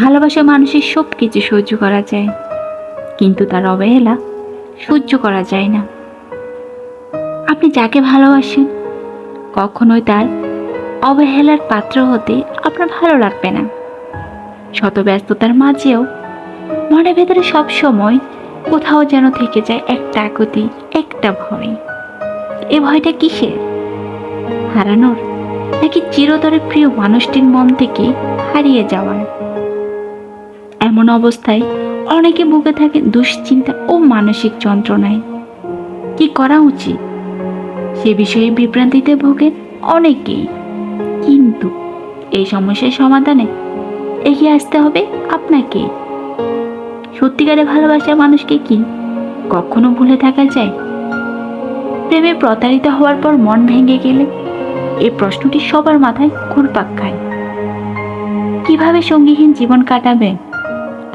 ভালোবাসা মানুষের সব কিছু সহ্য করা যায়, কিন্তু তার অবহেলা সহ্য করা যায় না। আপনি যাকে ভালোবাসেন, কখনোই তার অবহেলার পাত্র হতে আপনার ভালো লাগবে না। শত ব্যস্ততার মাঝেও মনের ভেতরে সব সময় কোথাও যেন থেকে যায় একটা আকুতি একটা ভয়। এ ভয়টা কিসের? হারানোর নাকি চিরতরে প্রিয় মানুষটির মন থেকে হারিয়ে যাওয়ার? এমন অবস্থায় অনেকে ভুগে থাকে দুশ্চিন্তা ও মানসিক যন্ত্রণায়। কি করা উচিত? সে বিষয়ে বিভ্রান্তিতে ভোগে অনেকেই। কিন্তু এই সমস্যার সমাধানে এগিয়ে আসতে হবে আপনাকে। সত্যিকারে ভালোবাসার মানুষকে কি কখনো ভুলে থাকা যায়? প্রেমে প্রতারিত হওয়ার পর মন ভেঙে গেলে এই প্রশ্নটি সবার মাথায় ঘুরপাক খায়। কীভাবে সঙ্গীহীন জীবন কাটাবে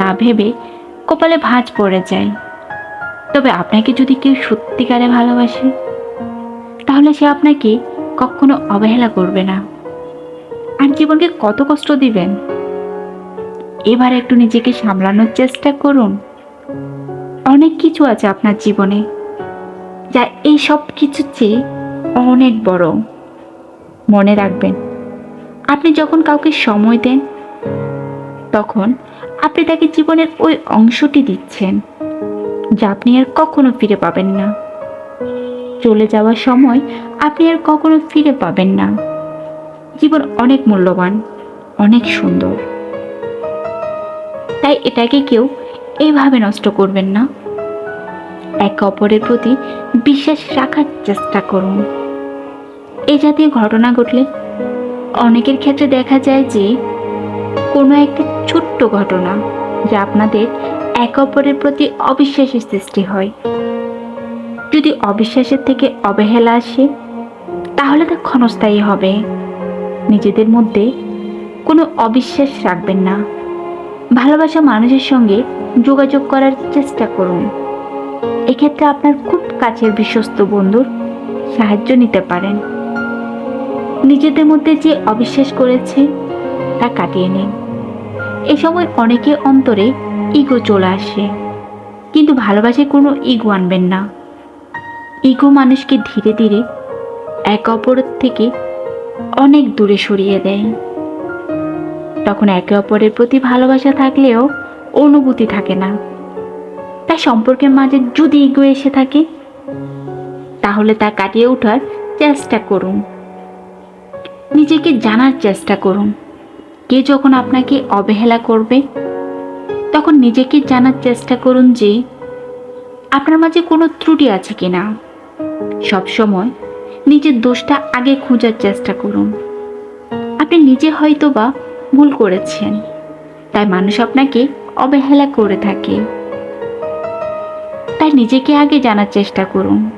তা ভেবে কপালে ভাঁজ পড়ে যায়। তবে আপনাকে যদি কেউ সত্যিকারে ভালোবাসে, তাহলে সে আপনাকে কখনো অবহেলা করবে না। আর জীবনকে কত কষ্ট দিবেন? এবার একটু নিজেকে সামলানোর চেষ্টা করুন। অনেক কিছু আছে আপনার জীবনে, যা এই সব কিছুর চেয়ে অনেক বড়। মনে রাখবেন, আপনি যখন কাউকে সময় দেন, তখন আপনি তাকে জীবনের ওই অংশটি দিচ্ছেন, যা আপনি আর কখনো ফিরে পাবেন না। চলে যাওয়ার সময় আপনি আর কখনো ফিরে পাবেন না। জীবন অনেক মূল্যবান, অনেক সুন্দর। তাই এটাকে কেউ এইভাবে নষ্ট করবেন না। একে অপরের প্রতি বিশ্বাস রাখার চেষ্টা করুন। এই জাতীয় ঘটনা ঘটলে অনেকের ক্ষেত্রে দেখা যায় যে কোনো একটা ছোট্ট ঘটনা যা আপনাদের একে অপরের প্রতি অবিশ্বাসের সৃষ্টি হয়। যদি অবিশ্বাসের থেকে অবহেলা আসে, তাহলে তা ক্ষণস্থায়ী হবে। নিজেদের মধ্যে কোনো অবিশ্বাস রাখবেন না। ভালোবাসা মানুষের সঙ্গে যোগাযোগ করার চেষ্টা করুন। এক্ষেত্রে আপনার খুব কাছের বিশ্বস্ত বন্ধুর সাহায্য নিতে পারেন। নিজেদের মধ্যে যে অবিশ্বাস করেছে, তা কাটিয়ে নিন। এ সময় অনেকে অন্তরে ইগো চলে আসে। কিন্তু ভালোবাসে কোনো ইগো আনবেন না। ইগো মানুষকে ধীরে ধীরে এক অপরের থেকে অনেক দূরে সরিয়ে দেয়। তখন একে অপরের প্রতি ভালোবাসা থাকলেও অনুভূতি থাকে না। তাই সম্পর্কের মাঝে যদি ইগো এসে থাকে, তাহলে তা কাটিয়ে ওঠার চেষ্টা করুন। নিজেকে জানার চেষ্টা করুন। কে যখন আপনাকে অবহেলা করবে, তখন নিজেকে জানার চেষ্টা করুন যে, আপনার মাঝে কোনো ত্রুটি আছে কি না সবসময় নিজের দোষটা আগে খোঁজার চেষ্টা করুন। আপনি নিজে হয়তো বা ভুল করেছেন, তাই মানুষ আপনাকে অবহেলা করে থাকে। তাই নিজেকে আগে জানার চেষ্টা করুন।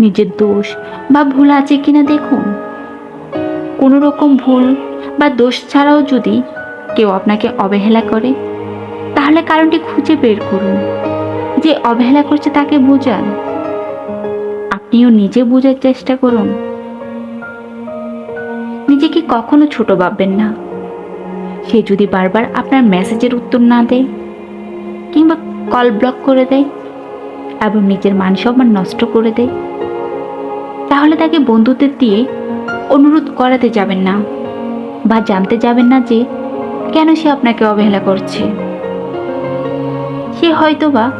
নিজের দোষ বা ভুল আছে কিনা দেখুন। কোনো রকম ভুল বা দোষ ছাড়াও যদি কেউ আপনাকে অবহেলা করে, তাহলে কারণটি খুঁজে বের করুন। যে অবহেলা করছে তাকে বোঝান। আপনিও নিজে বোঝার চেষ্টা করুন। নিজেকে কখনো ছোট ভাববেন না। সে যদি বারবার আপনার মেসেজের উত্তর না দেয় কিংবা কল ব্লক করে দেয় এবং নিজের মান সম্মান নষ্ট করে দেয়, তাহলে তাকে বন্ধুদের দিয়ে অনুরোধ করাতে যাবেন না। বা জানতে যাবেন না যে কেন সে আপনাকে অবহেলা করছে। সে হয়তো বা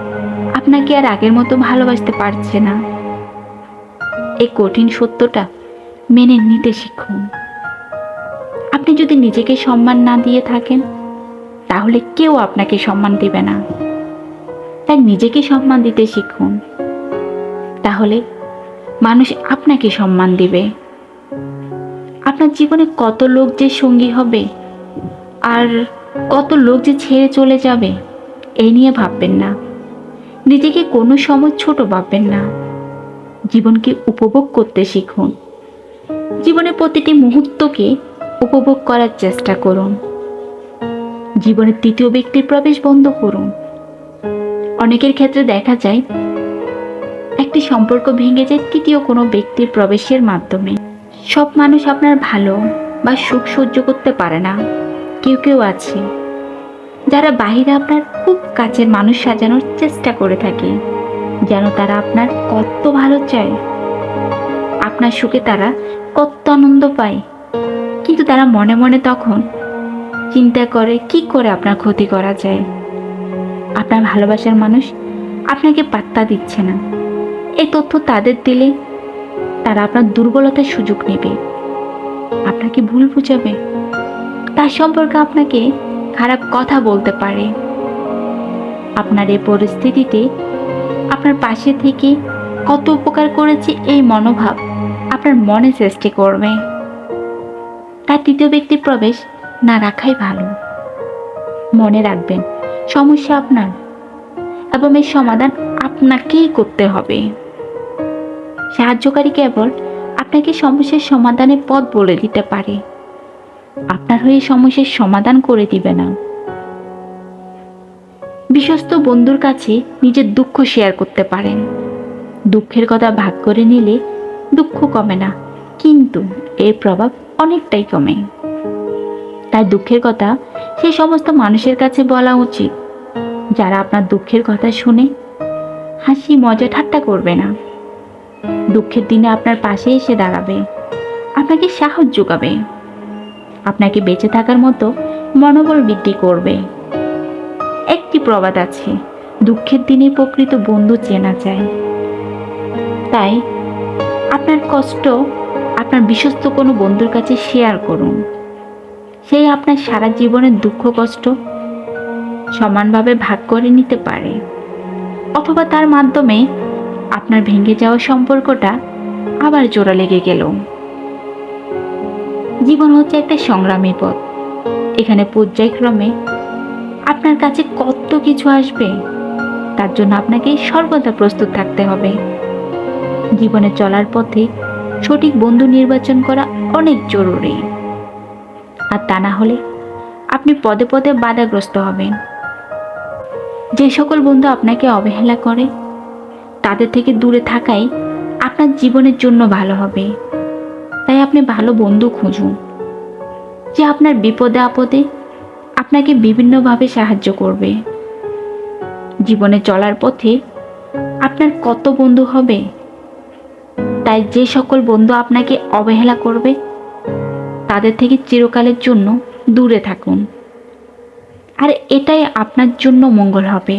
আপনাকে আর আগের মতো ভালোবাসতে পারছে না। এই কঠিন সত্যটা মেনে নিতে শিখুন। আপনি যদি নিজেকে সম্মান না দিয়ে থাকেন, তাহলে কেউ আপনাকে সম্মান দেবে না। তাই নিজেকে সম্মান দিতে শিখুন। তাহলে মানুষ আপনাকে সম্মান দিবে। আপনার জীবনে কত লোক যে সঙ্গী হবে আর কত লোক যে ছেড়ে চলে যাবে এই নিয়ে ভাববেন না। নিজেকে কোনো সময় ছোট ভাববেন না। জীবনকে উপভোগ করতে শিখুন। জীবনের প্রতিটি মুহূর্তকে উপভোগ করার চেষ্টা করুন। জীবনের তৃতীয় ব্যক্তির প্রবেশ বন্ধ করুন। অনেকের ক্ষেত্রে দেখা যায়, একটি সম্পর্ক ভেঙে যায় তৃতীয় কোনো ব্যক্তির প্রবেশের মাধ্যমে। সব মানুষ আপনার ভালো বা সুখ সহ্য করতে পারে না। কেউ কেউ আছে যারা বাহিরে আপনার খুব কাছের মানুষ সাজানোর চেষ্টা করে থাকে, যেন তারা আপনার কত ভালো চায়। আপনার সুখে তারা কত আনন্দ পায়। কিন্তু তারা মনে মনে তখন চিন্তা করে, কি করে আপনার ক্ষতি করা যায়? আপনার ভালোবাসার মানুষ আপনাকে পাত্তা দিচ্ছে না। এই তথ্য তাদের দিলে তারা আপনার দুর্বলতার সুযোগ নেবে। আপনাকে ভুল বুঝাবে। তার সম্পর্কে আপনাকে খারাপ কথা বলতে পারে। আপনার এই পরিস্থিতিতে আপনার পাশে থেকে কত উপকার করেছে এই মনোভাব আপনার মনে সৃষ্টি করবে। তার তৃতীয় ব্যক্তির প্রবেশ না রাখাই ভালো। মনে রাখবেন, সমস্যা আপনার এবং এর সমাধান আপনাকেই করতে হবে। সাহায্যকারী কেবল আপনাকে সমস্যার সমাধানের পথ বলে দিতে পারে। আপনার হয়ে সমস্যার সমাধান করে দিবে না। বিশ্বস্ত বন্ধুর কাছে নিজের দুঃখ শেয়ার করতে পারেন। দুঃখের কথা ভাগ করে নিলে দুঃখ কমে না, কিন্তু এর প্রভাব অনেকটাই কমে। তাই দুঃখের কথা সেই সমস্ত মানুষের কাছে বলা উচিত। যারা আপনার দুঃখের কথা শুনে হাসি মজা ঠাট্টা করবে না। দুঃখের দিনে আপনার পাশে এসে দাঁড়াবে। আপনাকে সাহস যোগাবে। আপনাকে বেঁচে থাকার মতো মনোবল বৃদ্ধি করবে। একটি প্রবাদ আছে, দুঃখের দিনে প্রকৃত বন্ধু চেনা যায়। তাই আপনার কষ্ট, আপনার বিশ্বস্ত কোনো বন্ধুর কাছে শেয়ার করুন। সেই আপনার সারা জীবনের দুঃখ, কষ্ট সমানভাবে ভাগ করে নিতে পারে। অথবা তার মাধ্যমে আপনার ভেঙে যাওয়া সম্পর্কটা আবার জোড়া লেগে গেল। জীবন হচ্ছে একটা সংগ্রামী পথ। এখানে পর্যায়ক্রমে আপনার কাছে কত কিছু আসবে, তার জন্য আপনাকে সর্বদা প্রস্তুত থাকতে হবে। জীবনে চলার পথে সঠিক বন্ধু নির্বাচন করা অনেক জরুরি। আর তা না হলে আপনি পদে পদে বাধাগ্রস্ত হবেন। যে সকল বন্ধু আপনাকে অবহেলা করে তাদের থেকে দূরে থাকাই আপনার জীবনের জন্য ভালো হবে। তাই আপনি ভালো বন্ধু খুঁজুন, যে আপনার বিপদে আপদে আপনাকে বিভিন্নভাবে সাহায্য করবে। জীবনে চলার পথে আপনার কত বন্ধু হবে, তাই যে সকল বন্ধু আপনাকে অবহেলা করবে, তাদের থেকে চিরকালের জন্য দূরে থাকুন। আর এটাই আপনার জন্য মঙ্গল হবে।